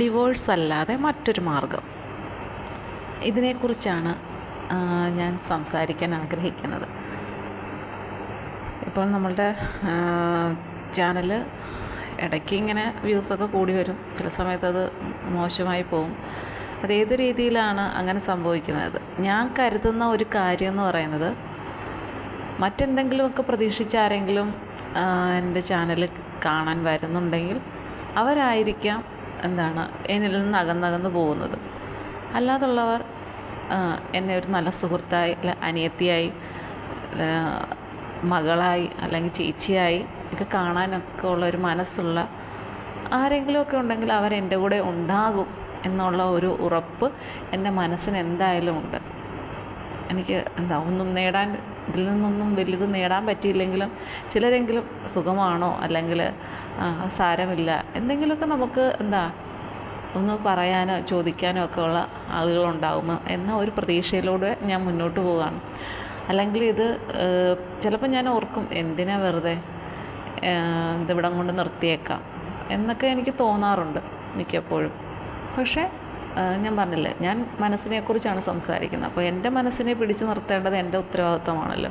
Divorce അല്ലാതെ മറ്റൊരു മാർഗം ഇതിനെക്കുറിച്ചാണ് ഞാൻ സംസാരിക്കാൻ ആഗ്രഹിക്കുന്നത്. ഇപ്പോൾ നമ്മളുടെ ചാനൽ ഇടയ്ക്ക് ഇങ്ങനെ വ്യൂസൊക്കെ കൂടി വരും. ചില സമയത്ത് അത് മോശമായി പോകും അതേത് രീതിയിലാണ് അങ്ങനെ സംഭവിക്കുന്നത്? ഞാൻ കരുതുന്ന ഒരു കാര്യം എന്ന് പറയുന്നത് മറ്റെന്തെങ്കിലുമൊക്കെ പ്രതീക്ഷിച്ച് ആരെങ്കിലും എന്റെ ചാനൽ കാണാൻ വരുന്നുണ്ടെങ്കിൽ അവരായിരിക്കാം എന്താണ് എന്നിൽ നിന്ന് അകന്നകന്ന് പോകുന്നത്. അല്ലാതുള്ളവർ എന്നെ ഒരു നല്ല സുഹൃത്തായി അല്ല അനിയത്തിയായി മകളായി അല്ലെങ്കിൽ ചേച്ചിയായി ഒക്കെ കാണാനൊക്കെ ഉള്ള ഒരു മനസ്സുള്ള ആരെങ്കിലുമൊക്കെ ഉണ്ടെങ്കിൽ അവരെന്റെ കൂടെ ഉണ്ടാകും എന്നുള്ള ഒരു ഉറപ്പ് എന്റെ മനസ്സിന് എന്തായാലും ഉണ്ട്. എനിക്ക് എന്താ ഒന്നും നേടാൻ ഇതിൽ നിന്നൊന്നും വലുത് നേടാൻ പറ്റിയില്ലെങ്കിലും ചിലരെങ്കിലും സുഖമാണോ അല്ലെങ്കിൽ സാരമില്ല. എന്തെങ്കിലുമൊക്കെ നമുക്ക് എന്താ ഒന്ന് പറയാനോ ചോദിക്കാനോ ഒക്കെ ഉള്ള ആളുകളുണ്ടാകും എന്ന ഒരു പ്രതീക്ഷയിലൂടെ ഞാൻ മുന്നോട്ട് പോവുകയാണ്. അല്ലെങ്കിൽ ഇത് ചിലപ്പോൾ ഞാൻ ഓർക്കും എന്തിനാ വെറുതെ ഇതിവിടം കൊണ്ട് നിർത്തിയേക്കാം എന്നൊക്കെ എനിക്ക് തോന്നാറുണ്ട് മിക്കപ്പോഴും. പക്ഷേ ഞാൻ പറഞ്ഞില്ലേ ഞാൻ മനസ്സിനെക്കുറിച്ചാണ് സംസാരിക്കുന്നത്. അപ്പോൾ എന്റെ മനസ്സിനെ പിടിച്ചു നിർത്തേണ്ടത് എന്റെ ഉത്തരവാദിത്വമാണല്ലോ.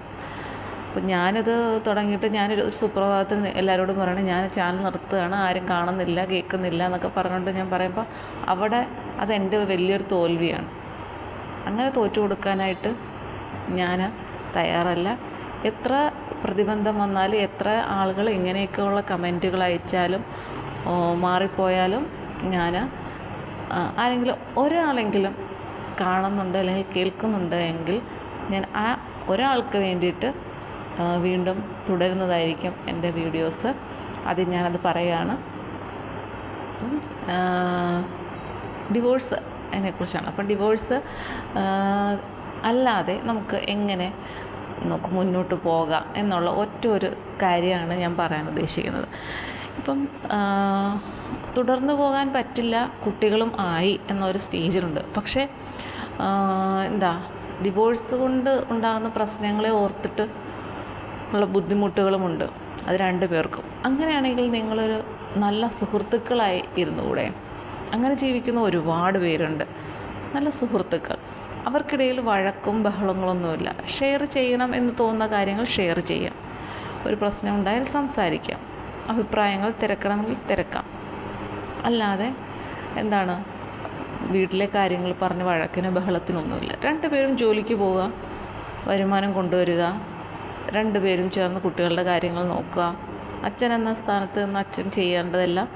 അപ്പോൾ ഞാനത് തുടങ്ങിയിട്ട് ഞാനൊരു ഒരു സുപ്രഭാതത്തിൽ എല്ലാവരോടും പറയണേ ഞാൻ ചാനൽ നിർത്തുകയാണ് ആരും കാണുന്നില്ല കേൾക്കുന്നില്ല എന്നൊക്കെ പറഞ്ഞുകൊണ്ട് ഞാൻ പറയുമ്പോൾ അവിടെ അതെന്റെ വലിയൊരു തോൽവിയാണ്. അങ്ങനെ തോറ്റു കൊടുക്കാനായിട്ട് ഞാൻ തയ്യാറല്ല. എത്ര പ്രതിബന്ധം വന്നാലും എത്ര ആളുകൾ ഇങ്ങനെയൊക്കെയുള്ള കമന്റുകൾ അയച്ചാലും മാറിപ്പോയാലും ഞാൻ ആരെങ്കിലും ഒരാളെങ്കിലും കാണുന്നുണ്ട് അല്ലെങ്കിൽ കേൾക്കുന്നുണ്ട് എങ്കിൽ ഞാൻ ആ ഒരാൾക്ക് വേണ്ടിയിട്ട് വീണ്ടും തുടരുന്നതായിരിക്കും എന്റെ വീഡിയോസ്. അത് ഞാനത് പറയുകയാണ്. ഡിവോഴ്സ് അതിനെക്കുറിച്ചാണ്. അപ്പം ഡിവോഴ്സ് അല്ലാതെ നമുക്ക് എങ്ങനെ നമുക്ക് മുന്നോട്ട് പോകാം എന്നുള്ള ഒറ്റ ഒരു കാര്യമാണ് ഞാൻ പറയാൻ ഉദ്ദേശിക്കുന്നത്. ഇപ്പം തുടർന്ന് പോകാൻ പറ്റില്ല കുട്ടികളും ആയി എന്നൊരു സ്റ്റേജിലുണ്ട്. പക്ഷേ എന്താ ഡിവോഴ്സ് കൊണ്ട് ഉണ്ടാകുന്ന പ്രശ്നങ്ങളെ ഓർത്തിട്ട് ഉള്ള ബുദ്ധിമുട്ടുകളുമുണ്ട്. അത് രണ്ടു പേർക്കും. അങ്ങനെയാണെങ്കിൽ നിങ്ങളൊരു നല്ല സുഹൃത്തുക്കളായി ഇരുന്നുകൂടെ? അങ്ങനെ ജീവിക്കുന്ന ഒരുപാട് പേരുണ്ട്. നല്ല സുഹൃത്തുക്കൾ. അവർക്കിടയിൽ വഴക്കും ബഹളങ്ങളൊന്നുമില്ല. ഷെയർ ചെയ്യണം എന്ന് തോന്നുന്ന കാര്യങ്ങൾ ഷെയർ ചെയ്യാം. ഒരു പ്രശ്നം ഉണ്ടായാൽ സംസാരിക്കാം. അഭിപ്രായങ്ങൾ തിരക്കണമെങ്കിൽ തിരക്കാം. അല്ലാതെ എന്താണ് വീട്ടിലെ കാര്യങ്ങൾ പറഞ്ഞ് വഴക്കിന് ബഹളത്തിനൊന്നുമില്ല. രണ്ടുപേരും ജോലിക്ക് പോവുക വരുമാനം കൊണ്ടുവരിക രണ്ടുപേരും ചേർന്ന് കുട്ടികളുടെ കാര്യങ്ങൾ നോക്കുക അച്ഛൻ എന്ന സ്ഥാനത്ത് നിന്ന് അച്ഛൻ ചെയ്യേണ്ടതെല്ലാം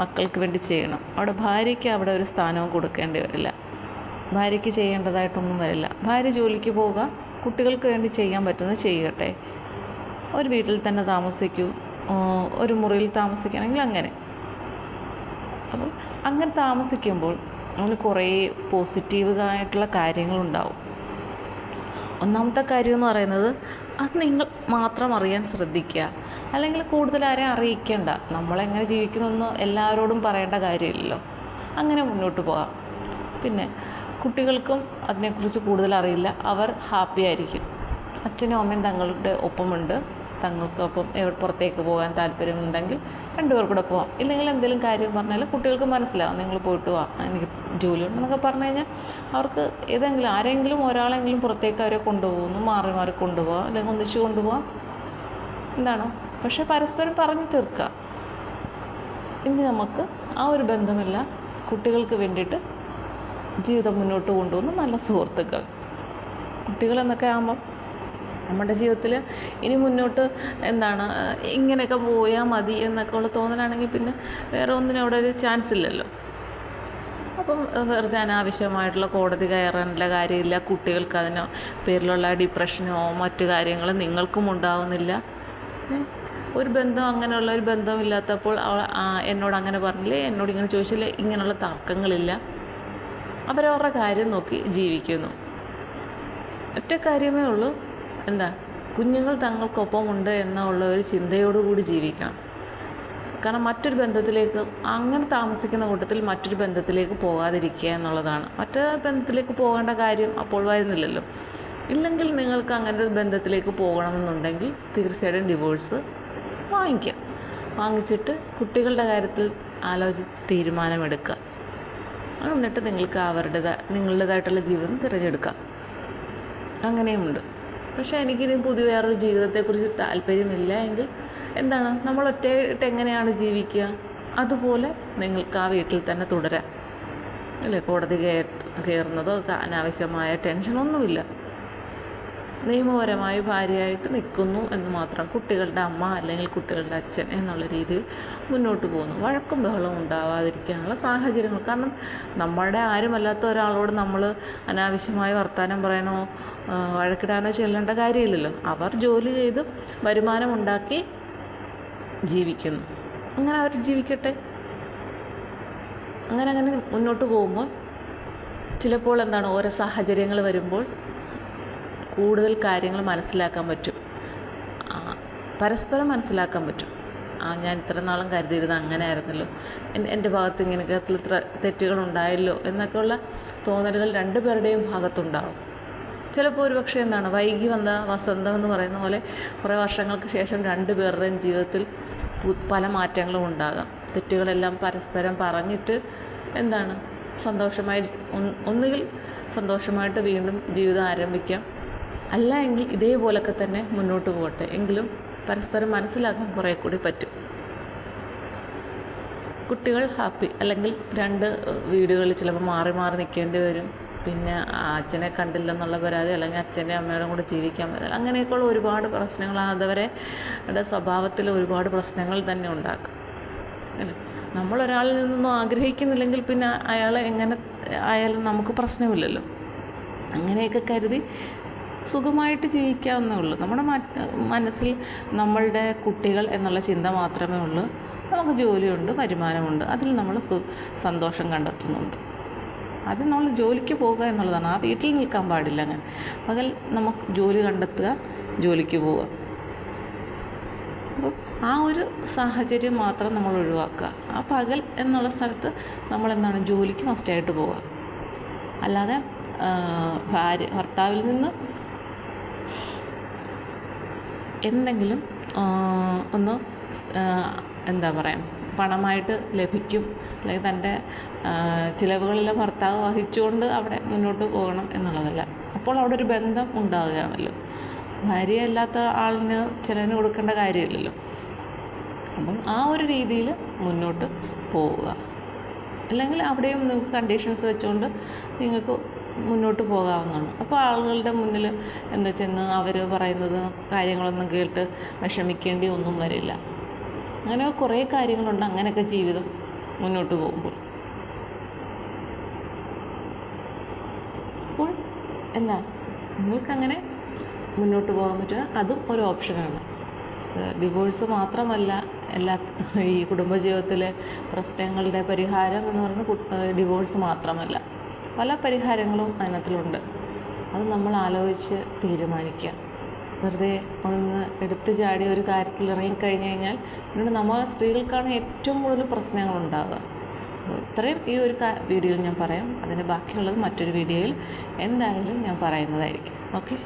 മക്കൾക്ക് വേണ്ടി ചെയ്യണം. അവിടെ ഭാര്യയ്ക്ക് അവിടെ ഒരു സ്ഥാനവും കൊടുക്കേണ്ടി വരില്ല. ഭാര്യയ്ക്ക് ചെയ്യേണ്ടതായിട്ടൊന്നും വരില്ല. ഭാര്യ ജോലിക്ക് പോവുക കുട്ടികൾക്ക് വേണ്ടി ചെയ്യാൻ പറ്റുന്നത് ചെയ്യട്ടെ. ഒരു വീട്ടിൽ തന്നെ താമസിക്കൂ ഒരു മുറിയിൽ താമസിക്കണമെങ്കിൽ അങ്ങനെ. അപ്പം അങ്ങനെ താമസിക്കുമ്പോൾ അങ്ങനെ കുറേ പോസിറ്റീവായിട്ടുള്ള കാര്യങ്ങളുണ്ടാവും. ഒന്നാമത്തെ കാര്യം എന്ന് പറയുന്നത് അത് നിങ്ങൾ മാത്രം അറിയാൻ ശ്രദ്ധിക്കുക. അല്ലെങ്കിൽ കൂടുതൽ ആരെയും അറിയിക്കേണ്ട. നമ്മളെങ്ങനെ ജീവിക്കുന്നതെന്ന് എല്ലാവരോടും പറയേണ്ട കാര്യമില്ലല്ലോ. അങ്ങനെ മുന്നോട്ട് പോകാം. പിന്നെ കുട്ടികൾക്കും അതിനെക്കുറിച്ച് കൂടുതൽ അറിയില്ല. അവർ ഹാപ്പി ആയിരിക്കും. അച്ഛനും അമ്മയും തങ്ങളുടെ ഒപ്പമുണ്ട്. തങ്ങൾക്കൊപ്പം പുറത്തേക്ക് പോകാൻ താല്പര്യമുണ്ടെങ്കിൽ രണ്ടുപേർ കൂടെ പോവാം. ഇല്ലെങ്കിൽ എന്തെങ്കിലും കാര്യം പറഞ്ഞാൽ കുട്ടികൾക്ക് മനസ്സിലാവും. നിങ്ങൾ പോയിട്ട് വാ. എനിക്ക് ജോലി ഉണ്ടെന്നൊക്കെ പറഞ്ഞു കഴിഞ്ഞാൽ അവർക്ക് ഏതെങ്കിലും ആരെങ്കിലും ഒരാളെങ്കിലും പുറത്തേക്ക് അവരെ കൊണ്ടുപോകുന്നു. മാറി മാറി കൊണ്ടുപോകാം. അല്ലെങ്കിൽ ഒന്നിച്ച് കൊണ്ടുപോകാം. എന്താണ്? പക്ഷേ പരസ്പരം പറഞ്ഞു തീർക്കുക. ഇനി നമുക്ക് ആ ഒരു ബന്ധമില്ല കുട്ടികൾക്ക് വേണ്ടിയിട്ട് ജീവിതം മുന്നോട്ട് കൊണ്ടുപോകുന്ന നല്ല സുഹൃത്തുക്കൾ. കുട്ടികൾ എന്നൊക്കെ ആകുമ്പം നമ്മുടെ ജീവിതത്തിൽ ഇനി മുന്നോട്ട് എന്താണ് ഇങ്ങനെയൊക്കെ പോയാൽ മതി എന്നൊക്കെ ഉള്ള തോന്നലാണെങ്കിൽ പിന്നെ വേറെ ഒന്നിനും അവിടെ ഒരു ചാൻസ് ഇല്ലല്ലോ. അപ്പം വെറുതെ അനാവശ്യമായിട്ടുള്ള കോടതി കയറേണ്ട കാര്യമില്ല കുട്ടികൾക്ക് അതിനോ പേരിലുള്ള ഡിപ്രഷനോ മറ്റു കാര്യങ്ങളും നിങ്ങൾക്കും ഉണ്ടാവുന്നില്ല. ഒരു ബന്ധം അങ്ങനെയുള്ള ഒരു ബന്ധമില്ലാത്തപ്പോൾ എന്നോട് അങ്ങനെ പറഞ്ഞില്ലേ എന്നോട് ഇങ്ങനെ ചോദിച്ചില്ലേ ഇങ്ങനെയുള്ള തർക്കങ്ങളില്ല. അവരവരുടെ കാര്യം നോക്കി ജീവിക്കുന്നു. ഒറ്റ കാര്യമേ ഉള്ളൂ. എന്താ? കുഞ്ഞുങ്ങൾ തങ്ങൾക്കൊപ്പം ഉണ്ട് എന്നുള്ള ഒരു ചിന്തയോടുകൂടി ജീവിക്കണം. കാരണം മറ്റൊരു ബന്ധത്തിലേക്ക് അങ്ങനെ താമസിക്കുന്ന കൂട്ടത്തിൽ മറ്റൊരു ബന്ധത്തിലേക്ക് പോകാതിരിക്കുക എന്നുള്ളതാണ്. മറ്റൊരു ബന്ധത്തിലേക്ക് പോകേണ്ട കാര്യം അപ്പോൾ വരുന്നില്ലല്ലോ. ഇല്ലെങ്കിൽ നിങ്ങൾക്ക് അങ്ങനെ ഒരു ബന്ധത്തിലേക്ക് പോകണമെന്നുണ്ടെങ്കിൽ തീർച്ചയായിട്ടും ഡിവോഴ്സ് വാങ്ങിക്കാം വാങ്ങിച്ചിട്ട് കുട്ടികളുടെ കാര്യത്തിൽ ആലോചിച്ച് തീരുമാനമെടുക്കുക. എന്നിട്ട് നിങ്ങൾക്ക് അവരുടേതാ നിങ്ങളുടേതായിട്ടുള്ള ജീവിതം തിരഞ്ഞെടുക്കാം അങ്ങനെയുമുണ്ട്. പക്ഷേ എനിക്കിനി പുതിയ വേറൊരു ജീവിതത്തെക്കുറിച്ച് താല്പര്യമില്ല എങ്കിൽ എന്താണ്? നമ്മൾ ഒറ്റയായിട്ട് എങ്ങനെയാണ് ജീവിക്കുക? അതുപോലെ നിങ്ങൾക്ക് ആ വീട്ടിൽ തന്നെ തുടരാം. അല്ലേ? കോടതി കയറി കയറുന്നതോ അനാവശ്യമായ ടെൻഷനൊന്നുമില്ല. നിയമപരമായി ഭാര്യയായിട്ട് നിൽക്കുന്നു എന്ന് മാത്രം കുട്ടികളുടെ അമ്മ അല്ലെങ്കിൽ കുട്ടികളുടെ അച്ഛൻ എന്നുള്ള രീതിയിൽ മുന്നോട്ട് പോകുന്നു. വഴക്കും ബഹളവും ഉണ്ടാവാതിരിക്കാനുള്ള സാഹചര്യങ്ങൾ. കാരണം നമ്മുടെ ആരുമല്ലാത്ത ഒരാളോട് നമ്മൾ അനാവശ്യമായ വർത്തമാനം പറയാനോ വഴക്കിടാനോ ചെല്ലേണ്ട കാര്യമില്ലല്ലോ. അവർ ജോലി ചെയ്ത് വരുമാനമുണ്ടാക്കി ജീവിക്കുന്നു. അങ്ങനെ അവർ ജീവിക്കട്ടെ. അങ്ങനെ അങ്ങനെ മുന്നോട്ട് പോകുമ്പോൾ ചിലപ്പോൾ എന്താണ് ഓരോ സാഹചര്യങ്ങൾ വരുമ്പോൾ കൂടുതൽ കാര്യങ്ങൾ മനസ്സിലാക്കാൻ പറ്റും. പരസ്പരം മനസ്സിലാക്കാൻ പറ്റും. ആ ഞാൻ ഇത്ര നാളും കരുതിയിരുന്നത് അങ്ങനെ ആയിരുന്നല്ലോ എന്റെ ഭാഗത്ത് ഇങ്ങനെയൊക്കെ ഇത്ര തെറ്റുകൾ ഉണ്ടായല്ലോ എന്നൊക്കെയുള്ള തോന്നലുകൾ രണ്ടു പേരുടെയും ഭാഗത്തുണ്ടാവും. ചിലപ്പോൾ ഒരു പക്ഷേ എന്താണ് വൈകി വന്ന വസന്തം എന്ന് പറയുന്ന പോലെ കുറേ വർഷങ്ങൾക്ക് ശേഷം രണ്ട് പേരുടെയും ജീവിതത്തിൽ പല മാറ്റങ്ങളും ഉണ്ടാകാം. തെറ്റുകളെല്ലാം പരസ്പരം പറഞ്ഞിട്ട് എന്താണ് സന്തോഷമായി ഒന്ന് ഒന്നുകിൽ സന്തോഷമായിട്ട് വീണ്ടും ജീവിതം ആരംഭിക്കാം. അല്ല എങ്കിൽ ഇതേപോലൊക്കെ തന്നെ മുന്നോട്ട് പോകട്ടെ. എങ്കിലും പരസ്പരം മനസ്സിലാക്കാൻ കുറേ കൂടി പറ്റും. കുട്ടികൾ ഹാപ്പി. അല്ലെങ്കിൽ രണ്ട് വീടുകളിൽ ചിലപ്പോൾ മാറി മാറി നിൽക്കേണ്ടി വരും. പിന്നെ അച്ഛനെ കണ്ടില്ലെന്നുള്ള പരാതി അല്ലെങ്കിൽ അച്ഛന്റെ അമ്മയുടെ കൂടെ ജീവിക്കാൻ പറ്റില്ല അങ്ങനെയൊക്കെയുള്ള ഒരുപാട് പ്രശ്നങ്ങൾ അതവരെ ടെ സ്വഭാവത്തിൽ ഒരുപാട് പ്രശ്നങ്ങൾ തന്നെ ഉണ്ടാക്കും. അല്ലേ? നമ്മളൊരാളിൽ നിന്നൊന്നും ആഗ്രഹിക്കുന്നില്ലെങ്കിൽ പിന്നെ അയാൾ എങ്ങനെ ആയാലും നമുക്ക് പ്രശ്നമില്ലല്ലോ. അങ്ങനെയൊക്കെ കരുതി സുഖമായിട്ട് ജീവിക്കാവുന്നേ ഉള്ളൂ. നമ്മുടെ മനസ്സിൽ നമ്മളുടെ കുട്ടികൾ എന്നുള്ള ചിന്ത മാത്രമേ ഉള്ളൂ. നമുക്ക് ജോലിയുണ്ട് വരുമാനമുണ്ട്. അതിൽ നമ്മൾ സന്തോഷം കണ്ടെത്തുന്നുണ്ട്. അത് നമ്മൾ ജോലിക്ക് പോകുക എന്നുള്ളതാണ്. ആ വീട്ടിൽ നിൽക്കാൻ പാടില്ല അങ്ങനെ. പകൽ നമുക്ക് ജോലി കണ്ടെത്തുക ജോലിക്ക് പോവുക. അപ്പം ആ ഒരു സാഹചര്യം മാത്രം നമ്മൾ ഒഴിവാക്കുക. ആ പകൽ എന്നുള്ള സ്ഥലത്ത് നമ്മൾ എന്താണ് ജോലിക്ക് മസ്റ്റായിട്ട് പോവുക. അല്ലാതെ ഭാര്യ ഭർത്താവിൽ നിന്ന് എന്തെങ്കിലും ഒന്ന് എന്താ പറയുക പണമായിട്ട് ലഭിക്കും. അല്ലെങ്കിൽ തന്റെ ചിലവുകളിലെ ഭർത്താവ് വഹിച്ചുകൊണ്ട് അവിടെ മുന്നോട്ട് പോകണം എന്നുള്ളതല്ല. അപ്പോൾ അവിടെ ഒരു ബന്ധം ഉണ്ടാവുകയാണല്ലോ ഭാര്യയല്ലാത്ത ആളിന് ചിലവിന് കൊടുക്കേണ്ട കാര്യമില്ലല്ലോ. അപ്പം ആ ഒരു രീതിയിൽ മുന്നോട്ട് പോവുക. അല്ലെങ്കിൽ അവിടെയും നിങ്ങൾക്ക് കണ്ടീഷൻസ് വെച്ചുകൊണ്ട് നിങ്ങൾക്ക് മുന്നോട്ട് പോകാവുന്നതാണ്. അപ്പോൾ ആളുകളുടെ മുന്നിൽ എന്താ ചെന്ന് അവർ പറയുന്നത് കാര്യങ്ങളൊന്നും കേട്ട് വിഷമിക്കേണ്ടി ഒന്നും വരില്ല. അങ്ങനെ കുറേ കാര്യങ്ങളുണ്ട്. അങ്ങനെയൊക്കെ ജീവിതം മുന്നോട്ട് പോകുമ്പോൾ. അപ്പോൾ എന്താ? നിങ്ങൾക്കങ്ങനെ മുന്നോട്ട് പോകാൻ പറ്റുക? അതും ഒരു ഓപ്ഷനാണ്. ഡിവോഴ്സ് മാത്രമല്ല എല്ലാ ഈ കുടുംബജീവിതത്തിലെ പ്രശ്നങ്ങളുടെ പരിഹാരം എന്ന് പറയുന്നത് ഡിവോഴ്സ് മാത്രമല്ല. പല പരിഹാരങ്ങളും അതിനകത്തിലുണ്ട്. അത് നമ്മൾ ആലോചിച്ച് തീരുമാനിക്കുക വെറുതെ ഒന്ന് എടുത്തു ചാടി ഒരു കാര്യത്തിൽ ഇറങ്ങിക്കഴിഞ്ഞ് കഴിഞ്ഞാൽ പിന്നീട് നമ്മൾ സ്ത്രീകൾക്കാണ് ഏറ്റവും കൂടുതൽ പ്രശ്നങ്ങൾ ഉണ്ടാകുക ഇത്രയും ഈ ഒരു വീഡിയോയിൽ ഞാൻ പറയാം. അതിന്റെ ബാക്കിയുള്ളത് മറ്റൊരു വീഡിയോയിൽ എന്തായാലും ഞാൻ പറയുന്നതായിരിക്കും. ഓക്കെ?